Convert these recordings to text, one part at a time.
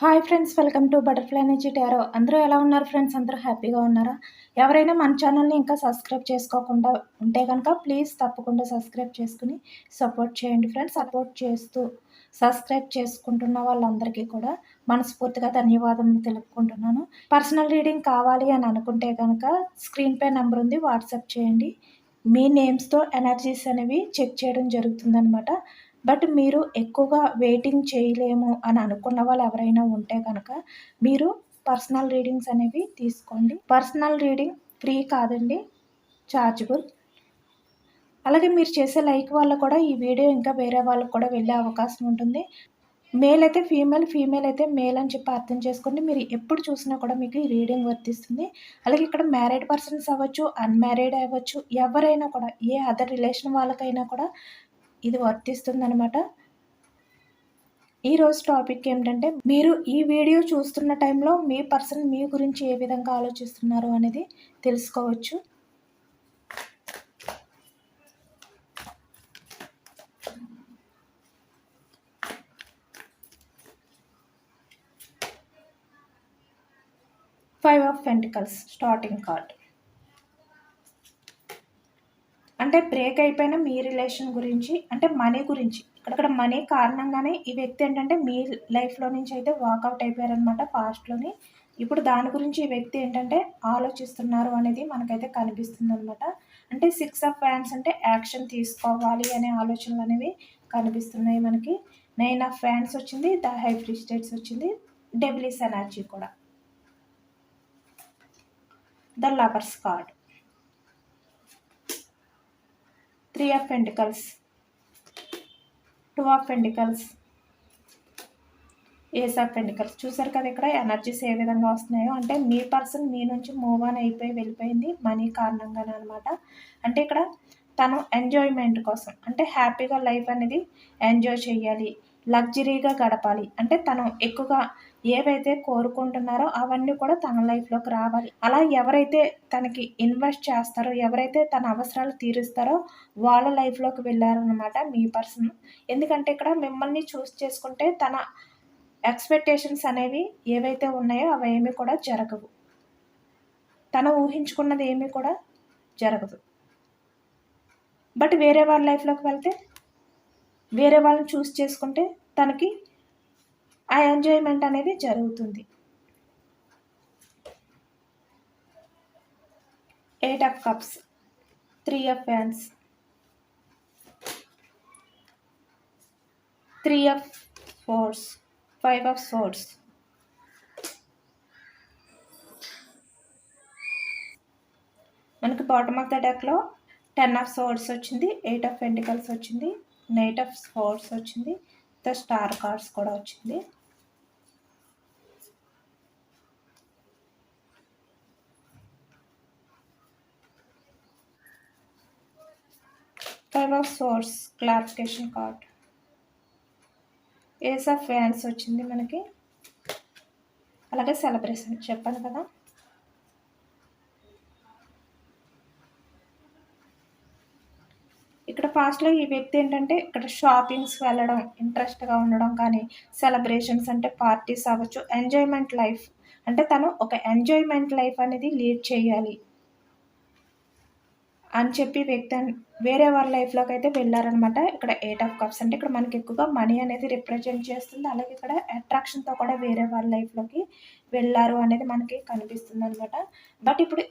Hi friends welcome to butterfly నుంచి tarot. అందరూ ఎలా ఉన్నారు ఫ్రెండ్స్? అందరూ హ్యాపీగా ఉన్నారా? ఎవరైనా మన ఛానల్ని ఇంకా సబ్స్క్రైబ్ చేసుకోకుండా ఉంటే కనుక ప్లీజ్ తప్పకుండా సబ్స్క్రైబ్ చేసుకుని సపోర్ట్ చేయండి ఫ్రెండ్స్. సపోర్ట్ చేస్తూ సబ్స్క్రైబ్ చేసుకుంటున్న వాళ్ళందరికీ కూడా మనస్ఫూర్తిగా ధన్యవాదములు తెలుపుకుంటున్నాను. పర్సనల్ రీడింగ్ కావాలి అని అనుకుంటే కనుక స్క్రీన్ పే నెంబర్ ఉంది వాట్సాప్ చేయండి. మీ నేమ్స్తో ఎనర్జీస్ అనేవి చెక్ చేయడం జరుగుతుందనమాట బట్ మీరు ఎక్కువగా వెయిటింగ్ చేయలేము అని అనుకున్న వాళ్ళు ఎవరైనా ఉంటే కనుక మీరు పర్సనల్ రీడింగ్స్ అనేవి తీసుకోండి. పర్సనల్ రీడింగ్ ఫ్రీ కాదండి ఛార్జబుల్ అలాగే మీరు చేసే లైక్ వల్ల కూడా ఈ వీడియో ఇంకా వేరే వాళ్ళకి కూడా వెళ్ళే అవకాశం ఉంటుంది. మేల్ అయితే ఫీమేల్ ఫీమేల్ అయితే మేల్ అని చెప్పి అర్థం చేసుకోండి. మీరు ఎప్పుడు చూసినా కూడా మీకు ఈ రీడింగ్ వర్తిస్తుంది. అలాగే ఇక్కడ మ్యారీడ్ పర్సన్స్ అవ్వచ్చు అన్మ్యారీడ్ అవ్వచ్చు ఎవరైనా కూడా ఏ అదర్ రిలేషన్ వాళ్ళకైనా కూడా ఇది వర్తిస్తుంది అనమాట ఈరోజు టాపిక్ ఏమిటంటే మీరు ఈ వీడియో చూస్తున్న టైంలో మీ పర్సన్ మీ గురించి ఏ విధంగా ఆలోచిస్తున్నారు అనేది తెలుసుకోవచ్చు. Five of pentacles starting card అంటే బ్రేక్ అయిపోయిన మీ రిలేషన్ గురించి అంటే మనీ గురించి. ఇక్కడ మనీ కారణంగానే ఈ వ్యక్తి ఏంటంటే మీ లైఫ్లో నుంచి అయితే వాకౌట్ అయిపోయారనమాట పాస్ట్లోని ఇప్పుడు దాని గురించి ఈ వ్యక్తి ఏంటంటే ఆలోచిస్తున్నారు అనేది మనకైతే కనిపిస్తుంది అనమాట అంటే సిక్స్ ఆఫ్ ఫ్యాన్స్ అంటే యాక్షన్ తీసుకోవాలి అనే ఆలోచనలు అనేవి కనిపిస్తున్నాయి మనకి. నైన్ ఆఫ్ ఫ్యాన్స్ వచ్చింది ద హై స్టేట్స్ వచ్చింది డెబ్లిస్ ఎనర్జీ కూడా. The lovers card three of pentacles. Two of pentacles. Ace of pentacles. చూసారు కదా ఇక్కడ ఎనర్జీస్ ఏ విధంగా వస్తున్నాయో? అంటే మీ పర్సన్ మీ నుంచి మూవ్ ఆన్ అయిపోయి వెళ్ళిపోయింది మనీ కారణంగానే అనమాట అంటే ఇక్కడ తను ఎంజాయ్మెంట్ కోసం అంటే హ్యాపీగా లైఫ్ అనేది ఎంజాయ్ చేయాలి లగ్జరీగా గడపాలి. అంటే తను ఎక్కువగా ఏవైతే కోరుకుంటున్నారో అవన్నీ కూడా తన లైఫ్లోకి రావాలి. అలా ఎవరైతే తనకి ఇన్వెస్ట్ చేస్తారో ఎవరైతే తన అవసరాలు తీరుస్తారో వాళ్ళ లైఫ్లోకి వెళ్ళారనమాట మీ పర్సన్ ఎందుకంటే ఇక్కడ మిమ్మల్ని చూస్ చేసుకుంటే తన ఎక్స్పెక్టేషన్స్ అనేవి ఏవైతే ఉన్నాయో అవి ఏమీ కూడా జరగవు. తను ఊహించుకున్నది ఏమీ కూడా జరగదు. బట్ వేరే వాళ్ళ లైఫ్లోకి వెళ్తే వేరే వాళ్ళని చూస్ చేసుకుంటే తనకి ఆ ఎంజాయ్మెంట్ అనేది జరుగుతుంది. Eight of cups three of fans three of swords five of swords మనకి బాటమ్ ఆఫ్ ద డెక్లో టెన్ ఆఫ్ సోర్స్ వచ్చింది ఎయిట్ ఆఫ్ పెంటికల్స్ వచ్చింది నైట్ ఆఫ్ స్పోర్ట్స్ వచ్చింది ద స్టార్ కార్డ్స్ కూడా వచ్చింది. Five of swords clarification card ace of fans వచ్చింది మనకి. అలాగే సెలబ్రేషన్ చెప్పాను కదా. ఇక్కడ ఫాస్ట్లో ఈ వ్యక్తి ఏంటంటే ఇక్కడ షాపింగ్స్ వెళ్ళడం ఇంట్రెస్ట్గా ఉండడం కానీ సెలబ్రేషన్స్ అంటే పార్టీస్ అవ్వచ్చు ఎంజాయ్మెంట్ లైఫ్ అంటే తను ఒక ఎంజాయ్మెంట్ లైఫ్ అనేది లీడ్ చేయాలి. అని చెప్పి వ్యక్తి వేరే వాళ్ళ లైఫ్లోకి అయితే వెళ్ళారనమాట ఇక్కడ ఎయిట్ ఆఫ్ కప్స్ అంటే ఇక్కడ మనకి ఎక్కువగా మనీ అనేది రిప్రజెంట్ చేస్తుంది. అలాగే ఇక్కడ అట్రాక్షన్తో కూడా వేరే వాళ్ళ లైఫ్లోకి వెళ్ళారు అనేది మనకి కనిపిస్తుంది అనమాట బట్ ఇప్పుడు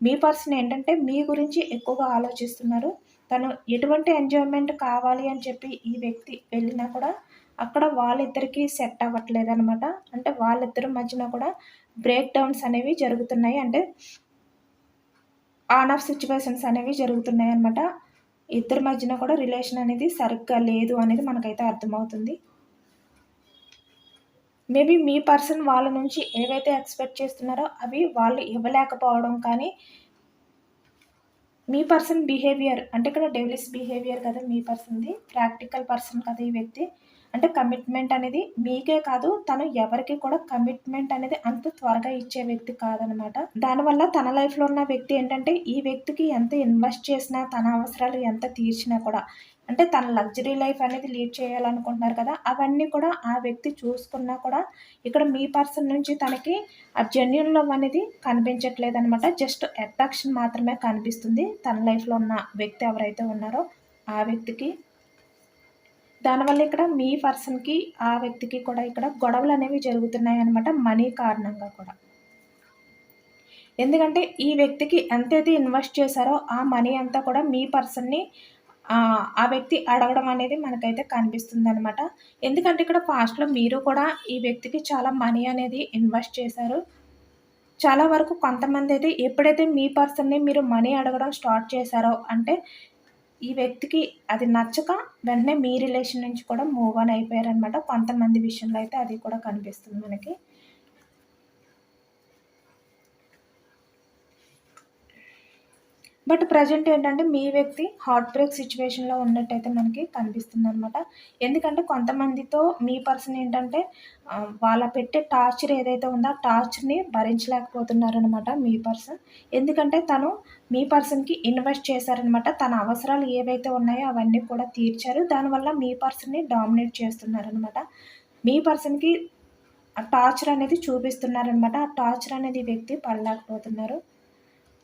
మీ పర్సన్ ఏంటంటే మీ గురించి ఎక్కువగా ఆలోచిస్తున్నారు. తను ఎటువంటి ఎంజాయ్మెంట్ కావాలి అని చెప్పి ఈ వ్యక్తి వెళ్ళినా కూడా అక్కడ వాళ్ళిద్దరికీ సెట్ అవ్వట్లేదు అనమాట అంటే వాళ్ళిద్దరి మధ్యన కూడా బ్రేక్ డౌన్స్ అనేవి జరుగుతున్నాయి. అంటే ఆన్ ఆఫ్ సిచ్యువేషన్స్ అనేవి జరుగుతున్నాయి అనమాట ఇద్దరి మధ్యన కూడా రిలేషన్ అనేది సరిగ్గా లేదు అనేది మనకైతే అర్థమవుతుంది. మేబీ మీ పర్సన్ వాళ్ళ నుంచి ఏవైతే ఎక్స్పెక్ట్ చేస్తున్నారో అవి వాళ్ళు ఇవ్వలేకపోవడం కానీ మీ పర్సన్ బిహేవియర్ అంటే ఇక్కడ డెవలిస్ బిహేవియర్ కదా మీ పర్సన్ది ప్రాక్టికల్ పర్సన్ కదా ఈ వ్యక్తి. అంటే కమిట్మెంట్ అనేది మీకే కాదు తను ఎవరికి కూడా కమిట్మెంట్ అనేది అంత త్వరగా ఇచ్చే వ్యక్తి కాదనమాట. దానివల్ల తన లైఫ్లో ఉన్న వ్యక్తి ఏంటంటే ఈ వ్యక్తికి ఎంత ఇన్వెస్ట్ చేసినా తన అవసరాలు ఎంత తీర్చినా కూడా అంటే తన లగ్జరీ లైఫ్ అనేది లీడ్ చేయాలనుకుంటున్నారు కదా అవన్నీ కూడా ఆ వ్యక్తి చూసుకున్నా కూడా ఇక్కడ మీ పర్సన్ నుంచి తనకి ఆ జెన్యున్ లవ్ అనేది కనిపించట్లేదు అనమాట జస్ట్ అట్రాక్షన్ మాత్రమే కనిపిస్తుంది తన లైఫ్లో ఉన్న వ్యక్తి ఎవరైతే ఉన్నారో ఆ వ్యక్తికి. దానివల్ల ఇక్కడ మీ పర్సన్కి ఆ వ్యక్తికి కూడా ఇక్కడ గొడవలు అనేవి జరుగుతున్నాయి అనమాట మనీ కారణంగా కూడా. ఎందుకంటే ఈ వ్యక్తికి ఎంతైతే ఇన్వెస్ట్ చేశారో ఆ మనీ అంతా కూడా మీ పర్సన్ని ఆ వ్యక్తి అడగడం అనేది మనకైతే కనిపిస్తుంది అనమాట ఎందుకంటే ఇక్కడ పాస్ట్లో మీరు కూడా ఈ వ్యక్తికి చాలా మనీ అనేది ఇన్వెస్ట్ చేశారు. చాలా వరకు కొంతమంది అయితే ఎప్పుడైతే మీ పర్సన్ని మీరు మనీ అడగడం స్టార్ట్ చేశారో అంటే ఈ వ్యక్తికి అది నచ్చక వెంటనే మీ రిలేషన్ నుంచి కూడా మూవ్ ఆన్ అయిపోయారనమాట కొంతమంది విషయంలో అయితే అది కూడా కనిపిస్తుంది మనకి. బట్ ప్రజెంట్ ఏంటంటే మీ వ్యక్తి హార్ట్ బ్రేక్ సిచ్యువేషన్లో ఉన్నట్టయితే మనకి కనిపిస్తుంది అనమాట ఎందుకంటే కొంతమందితో మీ పర్సన్ ఏంటంటే వాళ్ళ పెట్టే టార్చర్ ఏదైతే ఉందో ఆ టార్చర్ని భరించలేకపోతున్నారనమాట మీ పర్సన్ ఎందుకంటే తను మీ పర్సన్కి ఇన్వెస్ట్ చేశారనమాట తన అవసరాలు ఏవైతే ఉన్నాయో అవన్నీ కూడా తీర్చారు. దానివల్ల మీ పర్సన్ని డామినేట్ చేస్తున్నారనమాట మీ పర్సన్కి టార్చర్ అనేది చూపిస్తున్నారనమాట ఆ టార్చర్ అనేది వ్యక్తి పడలేకపోతున్నారు.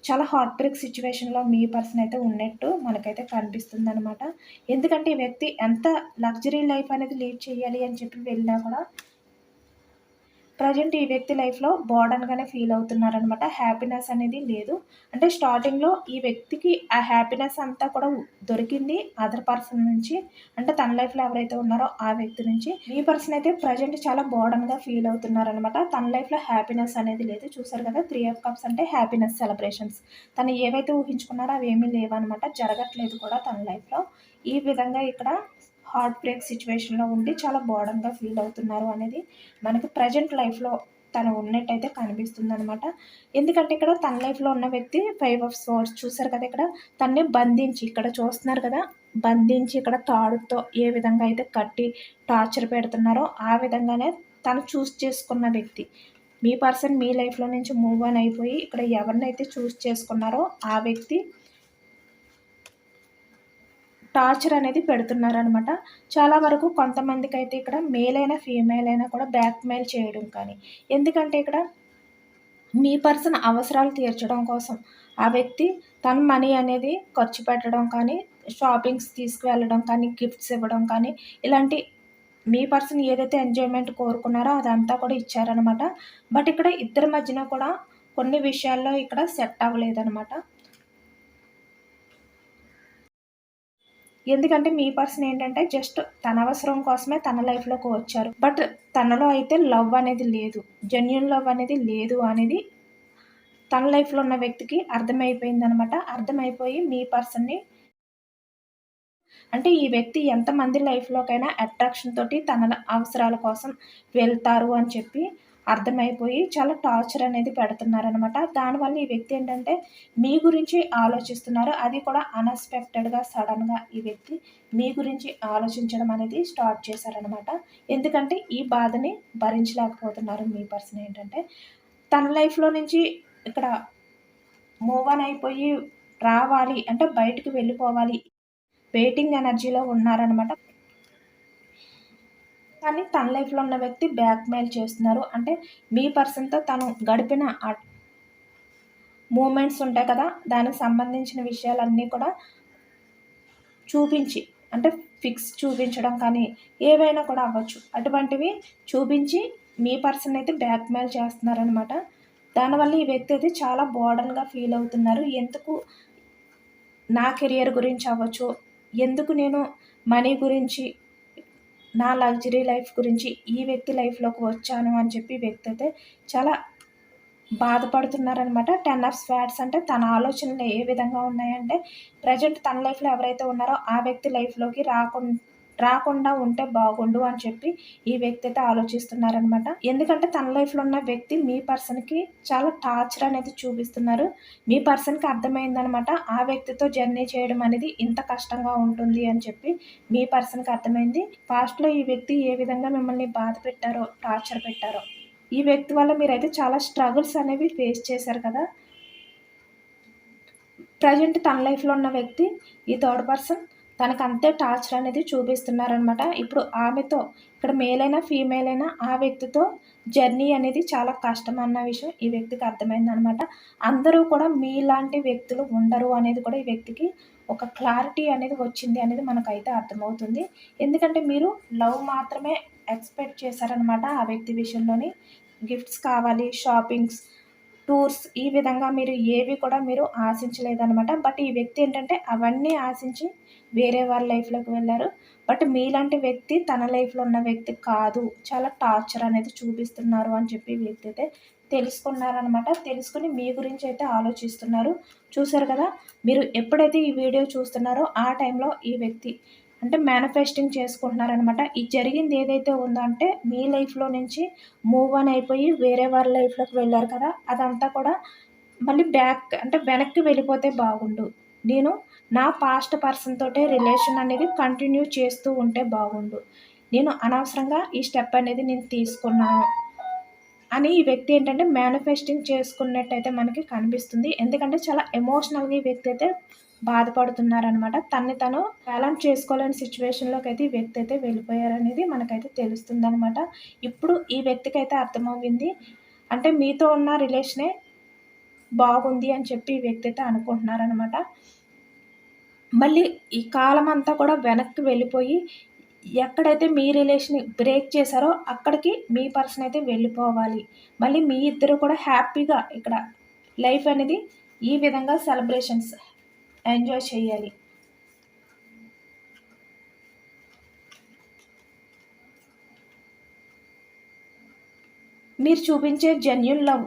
చాలా హార్ట్ బ్రేక్ సిచ్యువేషన్లో మీ పర్సన్ అయితే ఉన్నట్టు మనకైతే కనిపిస్తుంది అనమాట ఎందుకంటే ఈ వ్యక్తి ఎంత లగ్జరీ లైఫ్ అనేది లీడ్ చేయాలి అని చెప్పి వెళ్ళినా కూడా ప్రజెంట్ ఈ వ్యక్తి లైఫ్లో బోర్డన్గానే ఫీల్ అవుతున్నారనమాట. హ్యాపీనెస్ అనేది లేదు. అంటే స్టార్టింగ్లో ఈ వ్యక్తికి ఆ హ్యాపీనెస్ అంతా కూడా దొరికింది అదర్ పర్సన్ నుంచి. అంటే తన లైఫ్లో ఎవరైతే ఉన్నారో ఆ వ్యక్తి నుంచి. ఈ పర్సన్ అయితే ప్రజెంట్ చాలా బోర్డన్గా ఫీల్ అవుతున్నారనమాట. తన లైఫ్లో హ్యాపీనెస్ అనేది లేదు. చూసారు కదా త్రీ ఆఫ్ కప్స్ అంటే హ్యాపీనెస్ సెలబ్రేషన్స్. తను ఏవైతే ఊహించుకున్నారో అవి ఏమీ లేవన్నమాట జరగట్లేదు కూడా తన లైఫ్లో ఈ విధంగా ఇక్కడ హార్ట్ బ్రేక్ సిచ్యువేషన్లో ఉండి చాలా బోర్డంగా ఫీల్ అవుతున్నారు అనేది మనకి ప్రజెంట్ లైఫ్లో తను ఉన్నట్టయితే కనిపిస్తుంది అనమాట ఎందుకంటే ఇక్కడ తన లైఫ్లో ఉన్న వ్యక్తి ఫైవ్ ఆఫ్ సోర్స్ చూసారు కదా ఇక్కడ? తన్నే బంధించి ఇక్కడ చూస్తున్నారు కదా? బంధించి ఇక్కడ తాడుతో ఏ విధంగా అయితే కట్టి టార్చర్ పెడుతున్నారో ఆ విధంగానే తను చూస్ చేసుకున్న వ్యక్తి. మీ పర్సన్ మీ లైఫ్లో నుంచి మూవ్ ఆన్ అయిపోయి ఇక్కడ ఎవరినైతే చూస్ చేసుకున్నారో ఆ వ్యక్తి టార్చర్ అనేది పెడుతున్నారనమాట చాలా వరకు కొంతమందికి అయితే ఇక్కడ మేల్ అయినా ఫీమేల్ అయినా కూడా బ్యాక్మెయిల్ చేయడం కానీ ఎందుకంటే ఇక్కడ మీ పర్సన్ అవసరాలు తీర్చడం కోసం ఆ వ్యక్తి తన మనీ అనేది ఖర్చు పెట్టడం కానీ షాపింగ్స్ తీసుకువెళ్ళడం కానీ గిఫ్ట్స్ ఇవ్వడం కానీ ఇలాంటి మీ పర్సన్ ఏదైతే ఎంజాయ్మెంట్ కోరుకున్నారో అదంతా కూడా ఇచ్చారనమాట బట్ ఇక్కడ ఇద్దరి మధ్యన కూడా కొన్ని విషయాల్లో ఇక్కడ సెట్ అవ్వలేదనమాట ఎందుకంటే మీ పర్సన్ ఏంటంటే జస్ట్ తన అవసరం కోసమే తన లైఫ్లోకి వచ్చారు. బట్ తనలో అయితే లవ్ అనేది లేదు. జెన్యున్ లవ్ అనేది లేదు అనేది తన లైఫ్లో ఉన్న వ్యక్తికి అర్థమైపోయింది అనమాట అర్థమైపోయి మీ పర్సన్ని అంటే ఈ వ్యక్తి ఎంతమంది లైఫ్లోకైనా అట్రాక్షన్ తోటి తన అవసరాల కోసం వెళ్తారు అని చెప్పి అర్థమైపోయి చాలా టార్చర్ అనేది పెడుతున్నారనమాట దానివల్ల ఈ వ్యక్తి ఏంటంటే మీ గురించి ఆలోచిస్తున్నారు. అది కూడా అన్ఎక్స్పెక్టెడ్గా సడన్గా ఈ వ్యక్తి మీ గురించి ఆలోచించడం అనేది స్టార్ట్ చేశారనమాట ఎందుకంటే ఈ బాధని భరించలేకపోతున్నారు మీ పర్సన్ ఏంటంటే. తన లైఫ్లో నుంచి ఇక్కడ మూవ్ ఆన్ అయిపోయి రావాలి అంటే బయటకు వెళ్ళిపోవాలి. వెయిటింగ్ ఎనర్జీలో ఉన్నారనమాట కానీ తన లైఫ్లో ఉన్న వ్యక్తి బ్లాక్మెయిల్ చేస్తున్నారు. అంటే మీ పర్సన్తో తను గడిపిన మూమెంట్స్ ఉంటాయి కదా దానికి సంబంధించిన విషయాలన్నీ కూడా చూపించి అంటే ఫిక్స్ చూపించడం కానీ ఏవైనా కూడా అవ్వచ్చు. అటువంటివి చూపించి మీ పర్సన్ అయితే బ్లాక్మెయిల్ చేస్తున్నారనమాట దానివల్ల ఈ వ్యక్తి అయితే చాలా బోర్డన్గా ఫీల్ అవుతున్నారు. ఎందుకు నా కెరియర్ గురించి అవ్వచ్చు? ఎందుకు నేను మనీ గురించి నా లగ్జరీ లైఫ్ గురించి ఈ వ్యక్తి లైఫ్లోకి వచ్చాను అని చెప్పి వ్యక్తి అయితే చాలా బాధపడుతున్నారనమాట టెన్ ఆఫ్ స్వాట్స్ అంటే తన ఆలోచనలు ఏ విధంగా ఉన్నాయంటే ప్రజెంట్ తన లైఫ్లో ఎవరైతే ఉన్నారో ఆ వ్యక్తి లైఫ్లోకి రాకుండా రాకుండా ఉంటే బాగుండు అని చెప్పి ఈ వ్యక్తి అయితే ఆలోచిస్తున్నారనమాట ఎందుకంటే తన లైఫ్లో ఉన్న వ్యక్తి మీ పర్సన్కి చాలా టార్చర్ అనేది చూపిస్తున్నారు. మీ పర్సన్కి అర్థమైందనమాట ఆ వ్యక్తితో జర్నీ చేయడం అనేది ఇంత కష్టంగా ఉంటుంది అని చెప్పి మీ పర్సన్కి అర్థమైంది. పాస్ట్లో ఈ వ్యక్తి ఏ విధంగా మిమ్మల్ని బాధ పెట్టారో టార్చర్ పెట్టారో ఈ వ్యక్తి వల్ల మీరైతే చాలా స్ట్రగుల్స్ అనేవి ఫేస్ చేశారు కదా. ప్రజెంట్ తన లైఫ్లో ఉన్న వ్యక్తి ఈ థర్డ్ పర్సన్ తనకు అంతే టార్చర్ అనేది చూపిస్తున్నారనమాట ఇప్పుడు ఆమెతో ఇక్కడ మేల్ అయినా ఫీమేల్ అయినా ఆ వ్యక్తితో జర్నీ అనేది చాలా కష్టం అన్న విషయం ఈ వ్యక్తికి అర్థమైందనమాట అందరూ కూడా మీలాంటి వ్యక్తులు ఉండరు అనేది కూడా ఈ వ్యక్తికి ఒక క్లారిటీ అనేది వచ్చింది అనేది మనకైతే అర్థమవుతుంది. ఎందుకంటే మీరు లవ్ మాత్రమే ఎక్స్పెక్ట్ చేశారనమాట ఆ వ్యక్తి విషయంలోని. గిఫ్ట్స్ కావాలి షాపింగ్స్ టూర్స్ ఈ విధంగా మీరు ఏవి కూడా మీరు ఆశించలేదనమాట బట్ ఈ వ్యక్తి ఏంటంటే అవన్నీ ఆశించి వేరే వాళ్ళ లైఫ్లోకి వెళ్ళారు. బట్ మీలాంటి వ్యక్తి తన లైఫ్లో ఉన్న వ్యక్తి కాదు. చాలా టార్చర్ అనేది చూపిస్తున్నారు అని చెప్పి వ్యక్తి అయితే తెలుసుకున్నారనమాట తెలుసుకుని మీ గురించి అయితే ఆలోచిస్తున్నారు. చూసారు కదా మీరు ఎప్పుడైతే ఈ వీడియో చూస్తున్నారో ఆ టైంలో ఈ వ్యక్తి అంటే మేనిఫెస్టింగ్ చేసుకుంటున్నారనమాట ఈ జరిగింది ఏదైతే ఉందో అంటే మీ లైఫ్లో నుంచి మూవ్ ఆన్ అయిపోయి వేరే వారి లైఫ్లోకి వెళ్ళారు కదా అదంతా కూడా మళ్ళీ బ్యాక్ అంటే వెనక్కి వెళ్ళిపోతే బాగుండు. నేను నా పాస్ట్ పర్సన్ తోటే రిలేషన్ అనేది కంటిన్యూ చేస్తూ ఉంటే బాగుండు. నేను అనవసరంగా ఈ స్టెప్ అనేది నేను తీసుకున్నాను అని ఈ వ్యక్తి ఏంటంటే మేనిఫెస్టింగ్ చేసుకున్నట్టయితే మనకి కనిపిస్తుంది. ఎందుకంటే చాలా ఎమోషనల్గా ఈ వ్యక్తి అయితే బాధపడుతున్నారనమాట తన్ని తను బ్యాలెన్స్ చేసుకోలేని సిచ్యువేషన్లోకి అయితే ఈ వ్యక్తి అయితే వెళ్ళిపోయారనేది మనకైతే తెలుస్తుంది అనమాట ఇప్పుడు ఈ వ్యక్తికి అయితే అర్థమవుతుంది అంటే మీతో ఉన్న రిలేషనే బాగుంది అని చెప్పి ఈ వ్యక్తి అయితే అనుకుంటున్నారనమాట మళ్ళీ ఈ కాలం అంతా కూడా వెనక్కి వెళ్ళిపోయి ఎక్కడైతే మీ రిలేషన్ బ్రేక్ చేశారో అక్కడికి మీ పర్సన్ అయితే వెళ్ళిపోవాలి. మళ్ళీ మీ ఇద్దరు కూడా హ్యాపీగా ఇక్కడ లైఫ్ అనేది ఈ విధంగా సెలబ్రేషన్స్ ఎంజాయ్ చేయాలి. మీరు చూపించే జెన్యున్ లవ్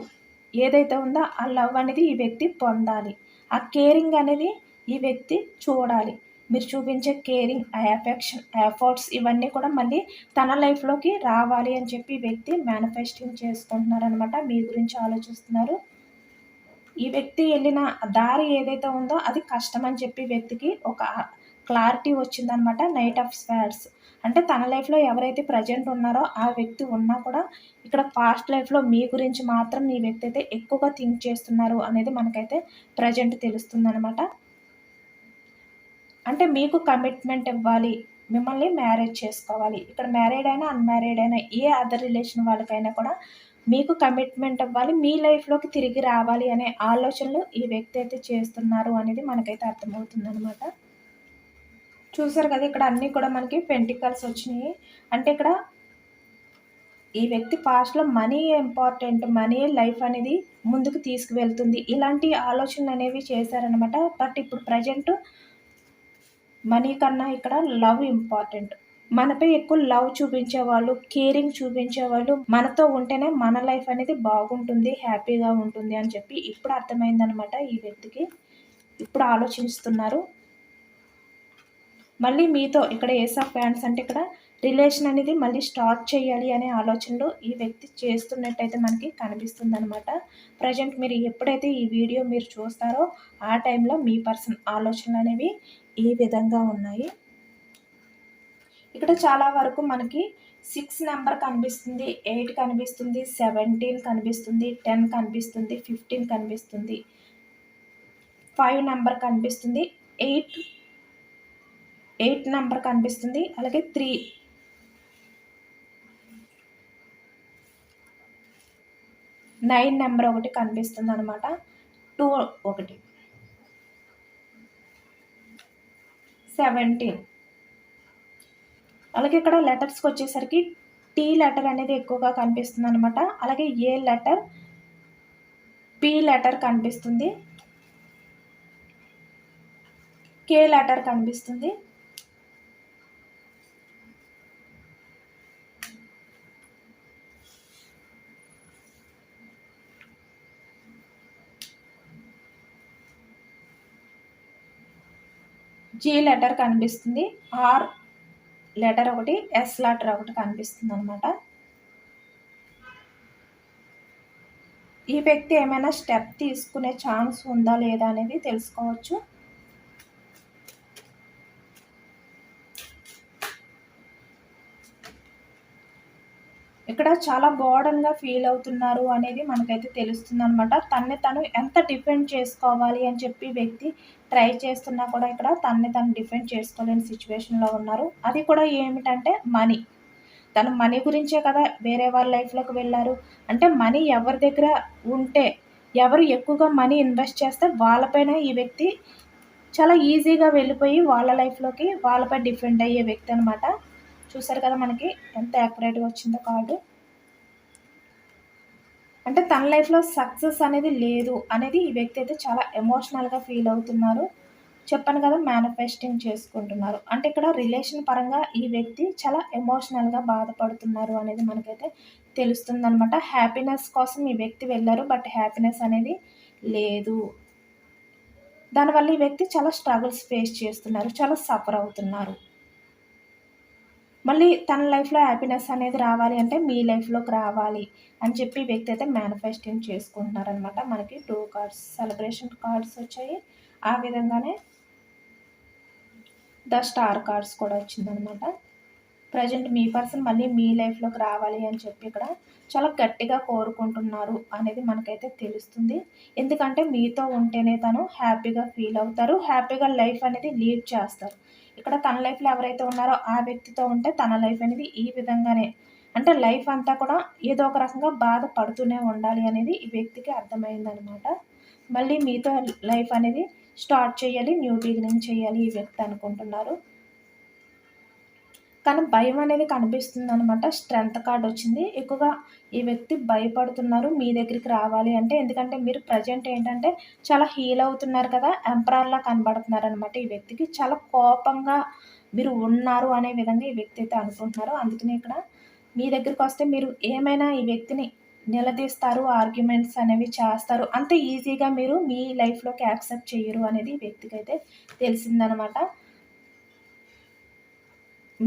ఏదైతే ఉందో ఆ లవ్ అనేది ఈ వ్యక్తి పొందాలి. ఆ కేరింగ్ అనేది ఈ వ్యక్తి చూడాలి. మీరు చూపించే కేరింగ్ ఎఫెక్షన్ ఎఫర్ట్స్ ఇవన్నీ కూడా మళ్ళీ తన లైఫ్లోకి రావాలి అని చెప్పి వ్యక్తి మేనిఫెస్టింగ్ చేసుకుంటున్నారనమాట మీ గురించి ఆలోచిస్తున్నారు. ఈ వ్యక్తి వెళ్ళిన దారి ఏదైతే ఉందో అది కష్టం అని చెప్పి వ్యక్తికి ఒక క్లారిటీ వచ్చిందనమాట నైట్ ఆఫ్ స్పాడ్స్ అంటే తన లైఫ్లో ఎవరైతే ప్రజెంట్ ఉన్నారో ఆ వ్యక్తి ఉన్నా కూడా ఇక్కడ పాస్ట్ లైఫ్లో మీ గురించి మాత్రం ఈ వ్యక్తి అయితే ఎక్కువగా థింక్ చేస్తున్నారు అనేది మనకైతే ప్రజెంట్ తెలుస్తుందనమాట అంటే మీకు కమిట్మెంట్ ఇవ్వాలి మిమ్మల్ని మ్యారేజ్ చేసుకోవాలి. ఇక్కడ మ్యారీడ్ అయినా అన్మ్యారీడ్ అయినా ఏ అదర్ రిలేషన్ వాళ్ళకైనా కూడా మీకు కమిట్మెంట్ ఇవ్వాలి మీ లైఫ్లోకి తిరిగి రావాలి అనే ఆలోచనలు ఈ వ్యక్తి అయితే చేస్తున్నారు అనేది మనకైతే అర్థమవుతుంది అనమాట చూసారు కదా ఇక్కడ అన్నీ కూడా మనకి పెంటికల్స్ వచ్చినాయి. అంటే ఇక్కడ ఈ వ్యక్తి పాస్ట్లో మనీ ఇంపార్టెంట్ మనీ లైఫ్ అనేది ముందుకు తీసుకువెళ్తుంది. ఇలాంటి ఆలోచనలు అనేవి చేశారనమాట బట్ ఇప్పుడు ప్రజెంట్ మనీ కన్నా ఇక్కడ లవ్ ఇంపార్టెంట్. మనపై ఎక్కువ లవ్ చూపించే వాళ్ళు కేరింగ్ చూపించే వాళ్ళు మనతో ఉంటేనే మన లైఫ్ అనేది బాగుంటుంది హ్యాపీగా ఉంటుంది అని చెప్పి ఇప్పుడు అర్థమైందనమాట ఈ వ్యక్తికి. ఇప్పుడు ఆలోచిస్తున్నారు. మళ్ళీ మీతో ఇక్కడ ఏస్ ఆఫ్ ఫ్యాన్స్ అంటే ఇక్కడ రిలేషన్ అనేది మళ్ళీ స్టార్ట్ చేయాలి అనే ఆలోచనలు ఈ వ్యక్తి చేస్తున్నట్టయితే మనకి కనిపిస్తుంది అనమాట ప్రజెంట్ మీరు ఎప్పుడైతే ఈ వీడియో మీరు చూస్తారో ఆ టైంలో మీ పర్సన్ ఆలోచనలు అనేవి ఈ విధంగా ఉన్నాయి. ఇక్కడ చాలా వరకు మనకి సిక్స్ నెంబర్ కనిపిస్తుంది ఎయిట్ కనిపిస్తుంది సెవెంటీన్ కనిపిస్తుంది టెన్ కనిపిస్తుంది ఫిఫ్టీన్ కనిపిస్తుంది. ఫైవ్ నెంబర్ కనిపిస్తుంది ఎయిట్ ఎయిట్ నెంబర్ కనిపిస్తుంది అలాగే త్రీ నైన్ నెంబర్ ఒకటి కనిపిస్తుంది అనమాట టూ ఒకటి. సెవెంటీన్. అలాగే ఇక్కడ లెటర్స్కి వచ్చేసరికి టీ లెటర్ అనేది ఎక్కువగా కనిపిస్తుంది అనమాట అలాగే ఏ లెటర్ పి లెటర్ కనిపిస్తుంది. కే లెటర్ కనిపిస్తుంది. జీ లెటర్ కనిపిస్తుంది. ఆర్ లెటర్ ఒకటి ఎస్ లెటర్ ఒకటి కనిపిస్తుంది అనమాట ఈ వ్యక్తి ఏమైనా స్టెప్ తీసుకునే ఛాన్స్ ఉందా లేదా అనేది తెలుసుకోవచ్చు ఇక్కడ చాలా బోర్డన్గా ఫీల్ అవుతున్నారు అనేది మనకైతే తెలుస్తుంది అనమాట తన్ని తను ఎంత డిఫెండ్ చేసుకోవాలి అని చెప్పి వ్యక్తి ట్రై చేస్తున్నా కూడా ఇక్కడ తన్ని తను డిఫెండ్ చేసుకోలేని సిచ్యువేషన్లో ఉన్నారు. అది కూడా ఏమిటంటే మనీ తను మనీ గురించే కదా వేరే వాళ్ళ లైఫ్లోకి వెళ్ళారు. అంటే మనీ ఎవరి దగ్గర ఉంటే ఎవరు ఎక్కువగా మనీ ఇన్వెస్ట్ చేస్తే వాళ్ళపైన ఈ వ్యక్తి చాలా ఈజీగా వెళ్ళిపోయి వాళ్ళ లైఫ్లోకి వాళ్ళపై డిఫెండ్ అయ్యే వ్యక్తి అనమాట చూసారు కదా మనకి ఎంత యాక్యురేట్గా వచ్చిందో కార్డు అంటే తన లైఫ్లో సక్సెస్ అనేది లేదు అనేది ఈ వ్యక్తి అయితే చాలా ఎమోషనల్గా ఫీల్ అవుతున్నారు. చెప్పాను కదా మేనిఫెస్టింగ్ చేసుకుంటున్నారు. అంటే ఇక్కడ రిలేషన్ పరంగా ఈ వ్యక్తి చాలా ఎమోషనల్గా బాధపడుతున్నారు అనేది మనకైతే తెలుస్తుంది అనమాట హ్యాపీనెస్ కోసం ఈ వ్యక్తి వెళ్ళారు బట్ హ్యాపీనెస్ అనేది లేదు. దానివల్ల ఈ వ్యక్తి చాలా స్ట్రగుల్స్ ఫేస్ చేస్తున్నారు చాలా సఫర్ అవుతున్నారు. మళ్ళీ తన లైఫ్లో హ్యాపీనెస్ అనేది రావాలి అంటే మీ లైఫ్లోకి రావాలి అని చెప్పి వ్యక్తి అయితే మేనిఫెస్టింగ్ చేసుకుంటున్నారనమాట మనకి టూ కార్డ్స్ సెలబ్రేషన్ కార్డ్స్ వచ్చాయి. ఆ విధంగానే ద స్టార్ కార్డ్స్ కూడా వచ్చిందనమాట ప్రజెంట్ మీ పర్సన్ మళ్ళీ మీ లైఫ్లోకి రావాలి అని చెప్పి ఇక్కడ చాలా గట్టిగా కోరుకుంటున్నారు అనేది మనకైతే తెలుస్తుంది. ఎందుకంటే మీతో ఉంటేనే తను హ్యాపీగా ఫీల్ అవుతారు. హ్యాపీగా లైఫ్ అనేది లీడ్ చేస్తారు. ఇక్కడ తన లైఫ్లో ఎవరైతే ఉన్నారో ఆ వ్యక్తితో ఉంటే తన లైఫ్ అనేది ఈ విధంగానే. అంటే లైఫ్ అంతా కూడా ఏదో ఒక రకంగా బాధపడుతూనే ఉండాలి అనేది ఈ వ్యక్తికి అర్థమైందనమాట మళ్ళీ మీతో లైఫ్ అనేది స్టార్ట్ చేయాలి న్యూ బిగినింగ్ చేయాలి ఈ వ్యక్తి అనుకుంటున్నారు. కానీ భయం అనేది కనిపిస్తుంది అనమాట స్ట్రెంత్ కార్డ్ వచ్చింది. ఎక్కువగా ఈ వ్యక్తి భయపడుతున్నారు. మీ దగ్గరికి రావాలి అంటే ఎందుకంటే మీరు ప్రజెంట్ ఏంటంటే చాలా హీల్ అవుతున్నారు కదా ఎంపరర్లా కనబడుతున్నారు అనమాట ఈ వ్యక్తికి. చాలా కోపంగా మీరు ఉన్నారు అనే విధంగా ఈ వ్యక్తి అయితే అనుకుంటున్నారు. అందుకని ఇక్కడ మీ దగ్గరికి వస్తే మీరు ఏమైనా ఈ వ్యక్తిని నిలదీస్తారు ఆర్గ్యుమెంట్స్ అనేవి చేస్తారు. అంత ఈజీగా మీరు మీ లైఫ్లోకి యాక్సెప్ట్ చేయరు అనేది వ్యక్తికి అయితే తెలిసిందనమాట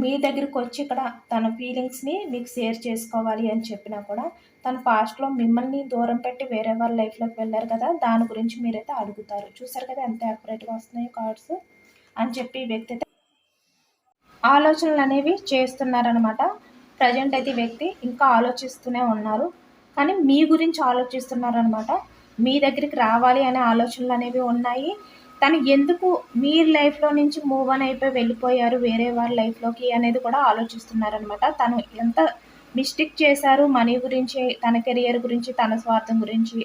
మీ దగ్గరికి వచ్చి ఇక్కడ తన ఫీలింగ్స్ని మీకు షేర్ చేసుకోవాలి అని చెప్పినా కూడా తన పాస్ట్లో మిమ్మల్ని దూరం పెట్టి వేరే వాళ్ళ లైఫ్లోకి వెళ్ళారు కదా దాని గురించి మీరైతే అడుగుతారు. చూసారు కదా ఎంత యాక్యురేట్గా వస్తున్నాయి కార్డ్స్ అని చెప్పి వ్యక్తి అయితే ఆలోచనలు అనేవి చేస్తున్నారనమాట ప్రజెంట్ అయితే వ్యక్తి ఇంకా ఆలోచిస్తూనే ఉన్నారు. కానీ మీ గురించి ఆలోచిస్తున్నారనమాట మీ దగ్గరికి రావాలి అనే ఆలోచనలు అనేవి ఉన్నాయి. తను ఎందుకు మీ లైఫ్లో నుంచి మూవ్ అని అయిపోయి వెళ్ళిపోయారు? వేరే వారి లైఫ్లోకి అనేది కూడా ఆలోచిస్తున్నారనమాట తను ఎంత మిస్టేక్ చేశారు? మనీ గురించి తన కెరియర్ గురించి తన స్వార్థం గురించి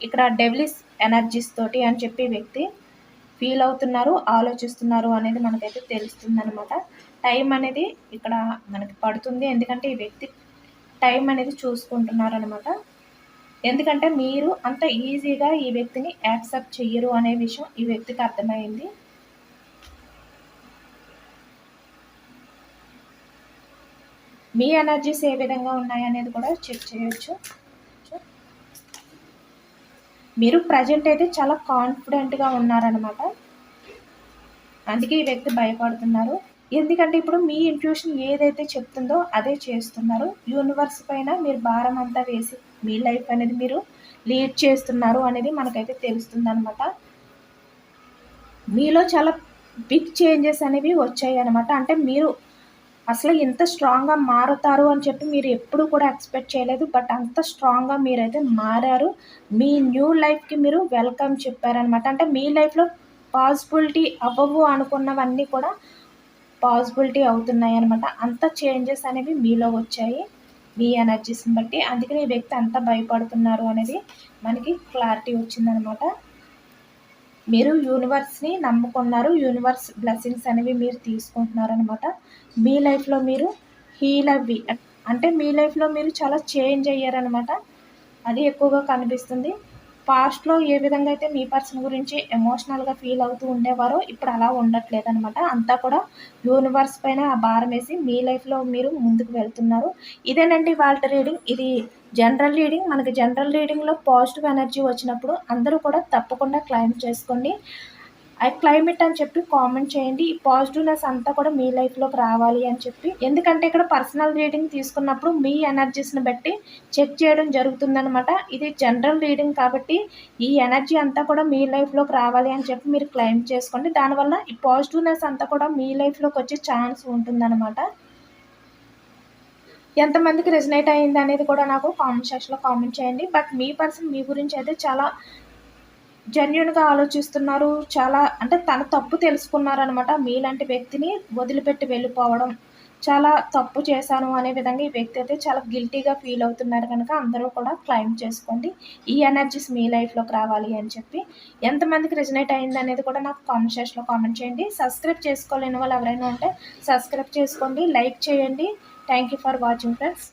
ఇక్కడ డెవిలిస్ ఎనర్జీస్ తోటి అని చెప్పి వ్యక్తి ఫీల్ అవుతున్నారు ఆలోచిస్తున్నారు అనేది మనకైతే తెలుస్తుంది అనమాట టైం అనేది ఇక్కడ మనకి పడుతుంది. ఎందుకంటే ఈ వ్యక్తి టైం అనేది చూసుకుంటున్నారు అనమాట ఎందుకంటే మీరు అంత ఈజీగా ఈ వ్యక్తిని యాక్సెప్ట్ చెయ్యరు అనే విషయం ఈ వ్యక్తికి అర్థమైంది. మీ ఎనర్జీస్ ఏ విధంగా ఉన్నాయనేది కూడా చెక్ చేయొచ్చు. మీరు ప్రజెంట్ అయితే చాలా కాన్ఫిడెంట్గా ఉన్నారనమాట అందుకే ఈ వ్యక్తి భయపడుతున్నారు. ఎందుకంటే ఇప్పుడు మీ ఇంట్యూషన్ ఏదైతే చెప్తుందో అదే చేస్తున్నారు. యూనివర్స్ పైన మీరు భారం అంతా వేసి మీ లైఫ్ అనేది మీరు లీడ్ చేస్తున్నారు అనేది మనకైతే తెలుస్తుంది అనమాట మీలో చాలా బిగ్ చేంజెస్ అనేవి వచ్చాయి అనమాట అంటే మీరు అసలు ఎంత స్ట్రాంగ్గా మారుతారు అని చెప్పి మీరు ఎప్పుడు కూడా ఎక్స్పెక్ట్ చేయలేదు. బట్ అంత స్ట్రాంగ్గా మీరైతే మారారు. మీ న్యూ లైఫ్కి మీరు వెల్కమ్ చెప్పారనమాట అంటే మీ లైఫ్లో పాసిబిలిటీ అవ్వవు అనుకున్నవన్నీ కూడా పాసిబిలిటీ అవుతున్నాయి అనమాట అంత చేంజెస్ అనేవి మీలో వచ్చాయి. మీ ఎనర్జీస్ని బట్టి. అందుకని ఈ వ్యక్తి అంత భయపడుతున్నారు అనేది మనకి క్లారిటీ వచ్చిందనమాట. మీరు యూనివర్స్ని నమ్ముకున్నారు. యూనివర్స్ బ్లెస్సింగ్స్ అనేవి మీరు తీసుకుంటున్నారు అనమాట మీ లైఫ్లో మీరు హీల్ అవ్వి. అంటే మీ లైఫ్లో మీరు చాలా చేంజ్ అయ్యారనమాట. అది ఎక్కువగా కనిపిస్తుంది. పాస్ట్లో ఏ విధంగా అయితే మీ పర్సన్ గురించి ఎమోషనల్గా ఫీల్ అవుతూ ఉండేవారో ఇప్పుడు అలా ఉండట్లేదు అనమాట అంతా కూడా యూనివర్స్ పైన ఆ భారం వేసి మీ లైఫ్లో మీరు ముందుకు వెళ్తున్నారు. ఇదేనండి వాళ్ళ రీడింగ్. ఇది జనరల్ రీడింగ్ మనకి జనరల్ రీడింగ్లో పాజిటివ్ ఎనర్జీ వచ్చినప్పుడు అందరూ కూడా తప్పకుండా క్లైమ్ చేసుకోండి. క్లైమేట్ అని చెప్పి కామెంట్ చేయండి. ఈ పాజిటివ్నెస్ అంతా కూడా మీ లైఫ్లోకి రావాలి అని చెప్పి. ఎందుకంటే ఇక్కడ పర్సనల్ రీడింగ్ తీసుకున్నప్పుడు మీ ఎనర్జీస్ని బట్టి చెక్ చేయడం జరుగుతుందనమాట ఇది జనరల్ రీడింగ్ కాబట్టి ఈ ఎనర్జీ అంతా కూడా మీ లైఫ్లోకి రావాలి అని చెప్పి మీరు క్లైమ్ చేసుకోండి. దానివల్ల ఈ పాజిటివ్నెస్ అంతా కూడా మీ లైఫ్లోకి వచ్చే ఛాన్స్ ఉంటుందన్నమాట. ఎంతమందికి రెజనేట్ అయింది అనేది కూడా నాకు కామెంట్ సెక్షన్లో కామెంట్ చేయండి. బట్ మీ పర్సన్ మీ గురించి అయితే చాలా జెన్యున్గా ఆలోచిస్తున్నారు. చాలా అంటే తన తప్పు తెలుసుకున్నారనమాట. మీలాంటి వ్యక్తిని వదిలిపెట్టి వెళ్ళిపోవడం. చాలా తప్పు చేశాను అనే విధంగా ఈ వ్యక్తి అయితే చాలా గిల్టీగా ఫీల్ అవుతున్నారు కనుక అందరూ కూడా క్లైమ్ చేసుకోండి. ఈ ఎనర్జీస్ మీ లైఫ్లోకి రావాలి అని చెప్పి. ఎంతమందికి రిజనేట్ అయింది అనేది కూడా నాకు కామెంట్ సెక్షన్లో కామెంట్ చేయండి. సబ్స్క్రైబ్ చేసుకోలేని వాళ్ళు ఎవరైనా ఉంటే సబ్స్క్రైబ్ చేసుకోండి. లైక్ చేయండి. Thank you for watching friends